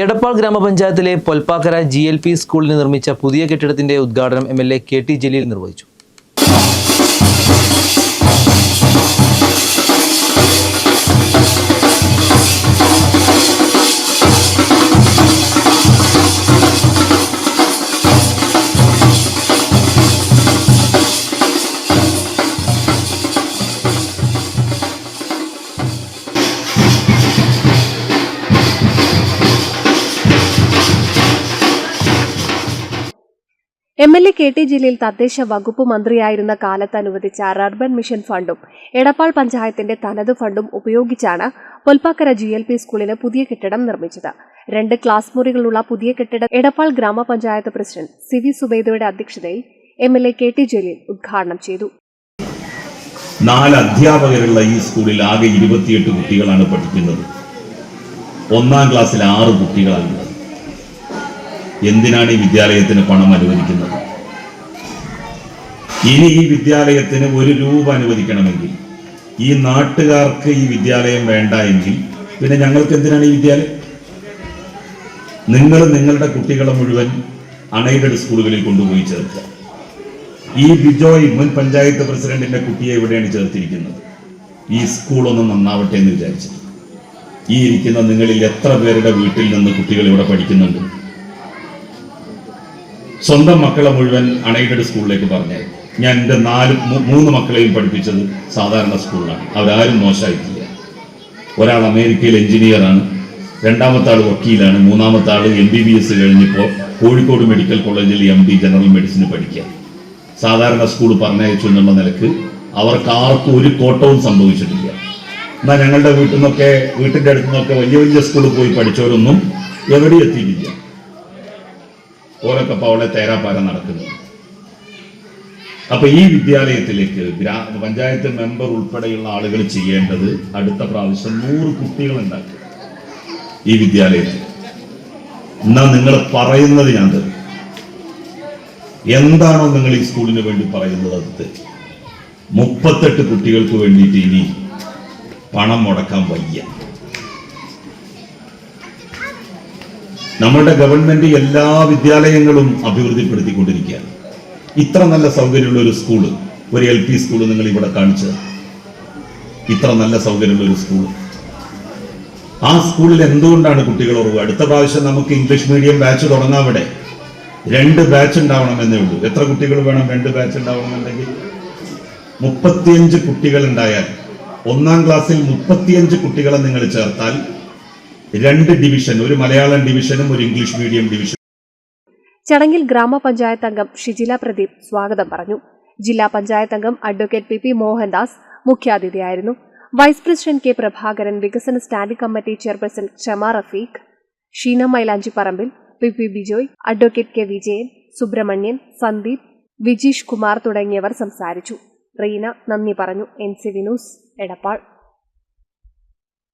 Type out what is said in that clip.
എടപ്പാൾ ഗ്രാമപഞ്ചായത്തിലെ Polpakkara G L P സ്കൂളിന് നിർമ്മിച്ച പുതിയ കെട്ടിടത്തിന്റെ ഉദ്ഘാടനം M L A K T Jaleel നിർവഹിച്ചു. M L A K T Jaleel തദ്ദേശ വകുപ്പ് മന്ത്രിയായിരുന്ന കാലത്ത് അനുവദിച്ച റർബൻ മിഷൻ ഫണ്ടും എടപ്പാൾ പഞ്ചായത്തിന്റെ തനത് ഫണ്ടും ഉപയോഗിച്ചാണ് പൊൽപ്പാക്കര ജി എൽ പി സ്കൂളിന് പുതിയ കെട്ടിടം നിർമ്മിച്ചത്. രണ്ട് ക്ലാസ് മുറികളുള്ള പുതിയ കെട്ടിടം എടപ്പാൾ ഗ്രാമപഞ്ചായത്ത് പ്രസിഡന്റ് സി വി സുബൈദയുടെ അധ്യക്ഷതയിൽ M L A K T Jaleel ഉദ്ഘാടനം ചെയ്തു. നാല് അധ്യാപകരുള്ള ഈ സ്കൂളിൽ ആകെ ഇരുപത്തിയെട്ട് കുട്ടികളാണ് പഠിക്കുന്നത്. ഒന്നാം ക്ലാസ്സിൽ ആറ് കുട്ടികളാണുള്ളത് എന്തിനാണ് ഈ വിദ്യാലയത്തിന് പണം അനുവദിക്കുന്നത്? ഇനി ഈ വിദ്യാലയത്തിന് ഒരു രൂപ അനുവദിക്കണമെങ്കിൽ ഈ നാട്ടുകാർക്ക് ഈ വിദ്യാലയം വേണ്ട എങ്കിൽ പിന്നെ ഞങ്ങൾക്ക് എന്തിനാണ് ഈ വിദ്യാലയം? നിങ്ങൾ നിങ്ങളുടെ കുട്ടികളെ മുഴുവൻ അണൈഡഡ് സ്കൂളുകളിൽ കൊണ്ടുപോയി ചേർക്കുക. ഈ ബിജോയ് മുൻ പഞ്ചായത്ത് പ്രസിഡന്റിന്റെ കുട്ടിയെ ഇവിടെയാണ് ചേർത്തിരിക്കുന്നത്? ഈ സ്കൂളൊന്ന് നന്നാവട്ടെ എന്ന് വിചാരിച്ചു ഈ ഇരിക്കുന്ന നിങ്ങളിൽ എത്ര പേരുടെ വീട്ടിൽ നിന്ന് കുട്ടികൾ ഇവിടെ പഠിക്കുന്നുണ്ട്? സ്വന്തം മക്കളെ മുഴുവൻ അണൈഡഡ് സ്കൂളിലേക്ക് പറഞ്ഞു. ഞാൻ എന്റെ നാല് മൂന്ന് മക്കളെയും പഠിപ്പിച്ചത് സാധാരണ സ്കൂളിലാണ്. അവരാരും മോശമായിട്ടില്ല. ഒരാൾ അമേരിക്കയിൽ എഞ്ചിനീയറാണ് രണ്ടാമത്തെ ആൾ വക്കീലാണ്. മൂന്നാമത്തെ ആൾ എം ബി ബി എസ് കഴിഞ്ഞപ്പോൾ കോഴിക്കോട് മെഡിക്കൽ കോളേജിൽ എം ഡി ജനറൽ മെഡിസിൻ പഠിക്കുക. സാധാരണ സ്കൂൾ പറഞ്ഞയച്ചു എന്നുള്ള നിലയ്ക്ക് അവർക്ക് ആർക്കും ഒരു കോട്ടവും സംഭവിച്ചിട്ടില്ല. എന്നാൽ ഞങ്ങളുടെ വീട്ടിൽ നിന്നൊക്കെ വീട്ടിന്റെ അടുത്തു നിന്നൊക്കെ വലിയ വലിയ സ്കൂളിൽ പോയി പഠിച്ചവരൊന്നും എവിടെയും എത്തിയിട്ടില്ല. ഓരൊക്കെ ഇപ്പോൾ അവിടെ തേരാപ്പാര നടക്കുന്നത്. അപ്പൊ ഈ വിദ്യാലയത്തിലേക്ക് ഗ്രാ പഞ്ചായത്ത് മെമ്പർ ഉൾപ്പെടെയുള്ള ആളുകൾ ചെയ്യേണ്ടത് അടുത്ത പ്രാവശ്യം നൂറ് കുട്ടികൾ ഉണ്ടാക്കുക. ഈ വിദ്യാലയത്തിൽ. എന്നാ നിങ്ങൾ പറയുന്നത് ഞാൻ തരും എന്താണോ നിങ്ങൾ ഈ സ്കൂളിന് വേണ്ടി പറയുന്നത് അത് മുപ്പത്തെട്ട് കുട്ടികൾക്ക് വേണ്ടിയിട്ട് ഇനി പണം മുടക്കാൻ വയ്യ. നമ്മുടെ ഗവൺമെന്റ് എല്ലാ വിദ്യാലയങ്ങളും അഭിവൃദ്ധിപ്പെടുത്തിക്കൊണ്ടിരിക്കുകയാണ്. ഇത്ര നല്ല സൗകര്യമുള്ള ഒരു സ്കൂൾ ഒരു എൽ പി സ്കൂൾ നിങ്ങൾ ഇവിടെ കാണിച്ചത് ഇത്ര നല്ല സൗകര്യമുള്ള ഒരു സ്കൂൾ ആ സ്കൂളിൽ എന്തുകൊണ്ടാണ് കുട്ടികൾ ഉറവ് അടുത്ത പ്രാവശ്യം നമുക്ക് ഇംഗ്ലീഷ് മീഡിയം ബാച്ച് തുടങ്ങാം ഇവിടെ. രണ്ട് ബാച്ച് ഉണ്ടാവണമെന്നേ ഉള്ളൂ. എത്ര കുട്ടികൾ വേണം? രണ്ട് ബാച്ച് ഉണ്ടാവണമെന്നുണ്ടെങ്കിൽ മുപ്പത്തിയഞ്ച് കുട്ടികൾ ഉണ്ടായാൽ ഒന്നാം ക്ലാസ്സിൽ മുപ്പത്തിയഞ്ച് കുട്ടികളെ നിങ്ങൾ ചേർത്താൽ രണ്ട് ഡിവിഷൻ ഒരു മലയാളം ഡിവിഷനും ഒരു ഇംഗ്ലീഷ് മീഡിയം ഡിവിഷൻ ചടങ്ങിൽ ഗ്രാമപഞ്ചായത്ത് അംഗം ഷിജില പ്രദീപ് സ്വാഗതം പറഞ്ഞു. ജില്ലാ പഞ്ചായത്ത് അംഗം അഡ്വക്കേറ്റ് പി പി മോഹൻദാസ് മുഖ്യാതിഥിയായിരുന്നു. വൈസ് പ്രസിഡന്റ് കെ പ്രഭാകരൻ വികസന standing committee chairperson Kshama Rafeeq Sheena Mylanchipparambil P P Bijoy advocate K Vijayan Subrahmanyan Sandeep Vijeesh Kumar തുടങ്ങിയവർ സംസാരിച്ചു. റീന നന്ദി പറഞ്ഞു. N C Vinoos Edappal.